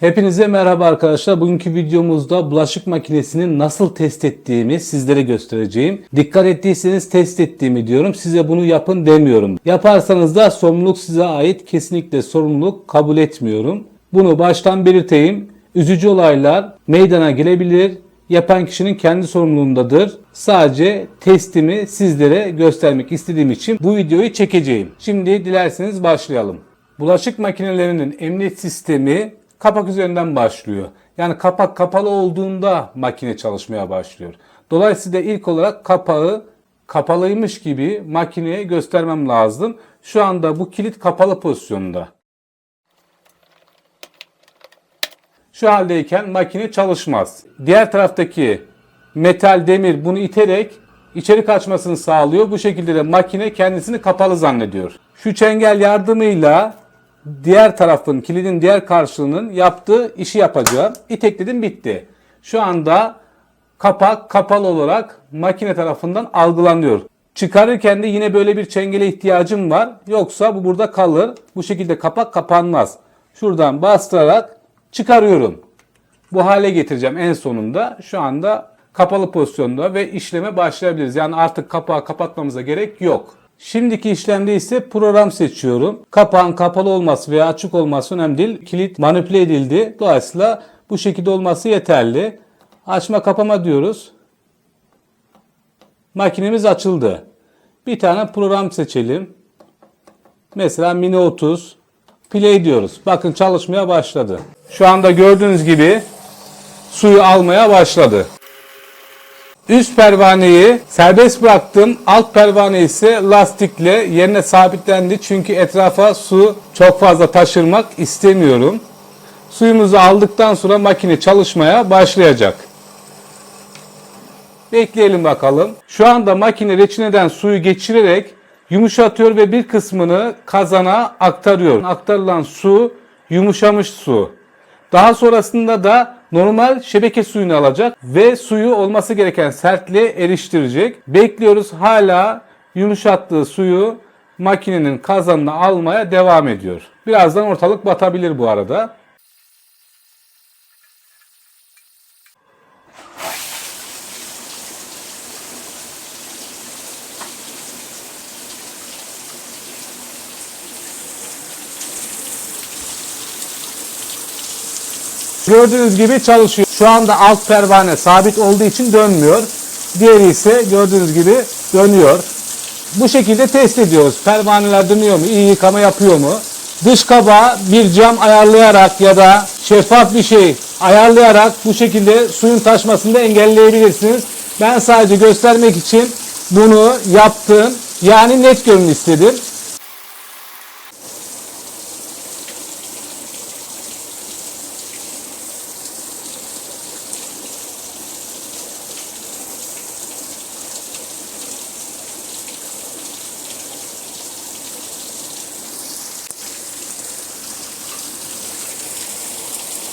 Hepinize merhaba arkadaşlar. Bugünkü videomuzda bulaşık makinesini nasıl test ettiğimi sizlere göstereceğim. Dikkat ettiyseniz test ettiğimi diyorum. Size bunu yapın demiyorum. Yaparsanız da sorumluluk size ait. Kesinlikle sorumluluk kabul etmiyorum. Bunu baştan belirteyim. Üzücü olaylar meydana gelebilir. Yapan kişinin kendi sorumluluğundadır. Sadece testimi sizlere göstermek istediğim için bu videoyu çekeceğim. Şimdi dilerseniz başlayalım. Bulaşık makinelerinin emniyet sistemi kapak üzerinden başlıyor. Yani kapak kapalı olduğunda makine çalışmaya başlıyor. Dolayısıyla ilk olarak kapağı kapalıymış gibi makineye göstermem lazım. Şu anda bu kilit kapalı pozisyonda. Şu haldeyken makine çalışmaz. Diğer taraftaki metal demir bunu iterek içeri kaçmasını sağlıyor. Bu şekilde de makine kendisini kapalı zannediyor. Şu çengel yardımıyla diğer tarafın kilidin diğer karşılığının yaptığı işi yapacağım. İtekledim bitti. Şu anda kapak kapalı olarak makine tarafından algılanıyor. Çıkarırken de yine böyle bir çengele ihtiyacım var. Yoksa bu burada kalır. Bu şekilde kapak kapanmaz. Şuradan bastırarak çıkarıyorum. Bu hale getireceğim en sonunda. Şu anda kapalı pozisyonda ve işleme başlayabiliriz. Yani artık kapağı kapatmamıza gerek yok. Şimdiki işlemde ise program seçiyorum. Kapağın kapalı olması veya açık olması önemli değil. Kilit manipüle edildi. Dolayısıyla bu şekilde olması yeterli. Açma kapama diyoruz. Makinemiz açıldı. Bir tane program seçelim. Mesela Mini 30. Play diyoruz. Bakın çalışmaya başladı. Şu anda gördüğünüz gibi suyu almaya başladı. Üst pervaneyi serbest bıraktım. Alt pervane ise lastikle yerine sabitlendi. Çünkü etrafa su çok fazla taşırmak istemiyorum. Suyumuzu aldıktan sonra makine çalışmaya başlayacak. Bekleyelim bakalım. Şu anda makine reçineden suyu geçirerek yumuşatıyor ve bir kısmını kazana aktarıyor. Aktarılan su yumuşamış su. Daha sonrasında da normal şebeke suyunu alacak ve suyu olması gereken sertliğe eriştirecek. Bekliyoruz hala yumuşattığı suyu makinenin kazanına almaya devam ediyor. Birazdan ortalık batabilir bu arada. Gördüğünüz gibi çalışıyor. Şu anda alt pervane sabit olduğu için dönmüyor. Diğeri ise gördüğünüz gibi dönüyor. Bu şekilde test ediyoruz. Pervaneler dönüyor mu? İyi yıkama yapıyor mu? Dış kabağa bir cam ayarlayarak ya da şeffaf bir şey ayarlayarak bu şekilde suyun taşmasını da engelleyebilirsiniz. Ben sadece göstermek için bunu yaptım. Yani net görün istedim.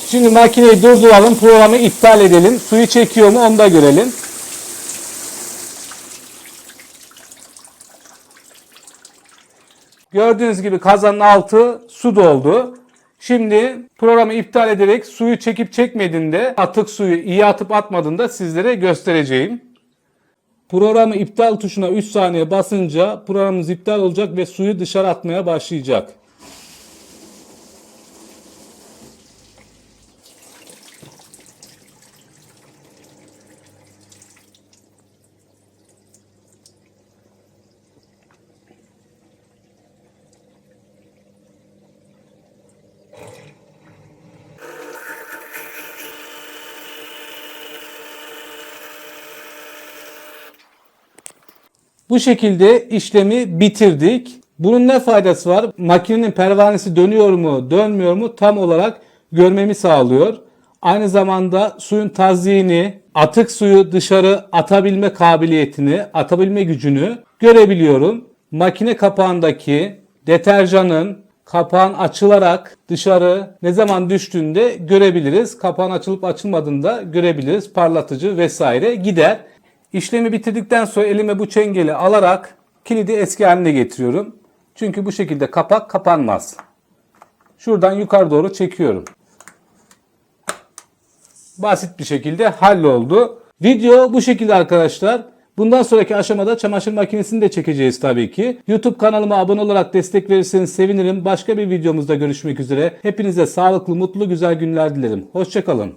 Şimdi makineyi durduralım, programı iptal edelim. Suyu çekiyor mu onu da görelim. Gördüğünüz gibi kazanın altı su doldu. Şimdi programı iptal ederek suyu çekip çekmediğinde, atık suyu iyi atıp atmadığında sizlere göstereceğim. Programı iptal tuşuna 3 saniye basınca programımız iptal olacak ve suyu dışarı atmaya başlayacak. Bu şekilde işlemi bitirdik. Bunun ne faydası var? Makinenin pervanesi dönüyor mu, dönmüyor mu tam olarak görmemi sağlıyor. Aynı zamanda suyun tazyini, atık suyu dışarı atabilme kabiliyetini, atabilme gücünü görebiliyorum. Makine kapağındaki deterjanın kapağın açılarak dışarı ne zaman düştüğünde görebiliriz. Kapağın açılıp açılmadığında görebiliriz. Parlatıcı vesaire gider. İşlemi bitirdikten sonra elime bu çengeli alarak kilidi eski haline getiriyorum. Çünkü bu şekilde kapak kapanmaz. Şuradan yukarı doğru çekiyorum. basit bir şekilde halloldu. Video bu şekilde arkadaşlar. Bundan sonraki aşamada çamaşır makinesini de çekeceğiz tabii ki. YouTube kanalıma abone olarak destek verirseniz sevinirim. Başka bir videomuzda görüşmek üzere. Hepinize sağlıklı, mutlu, güzel günler dilerim. Hoşçakalın.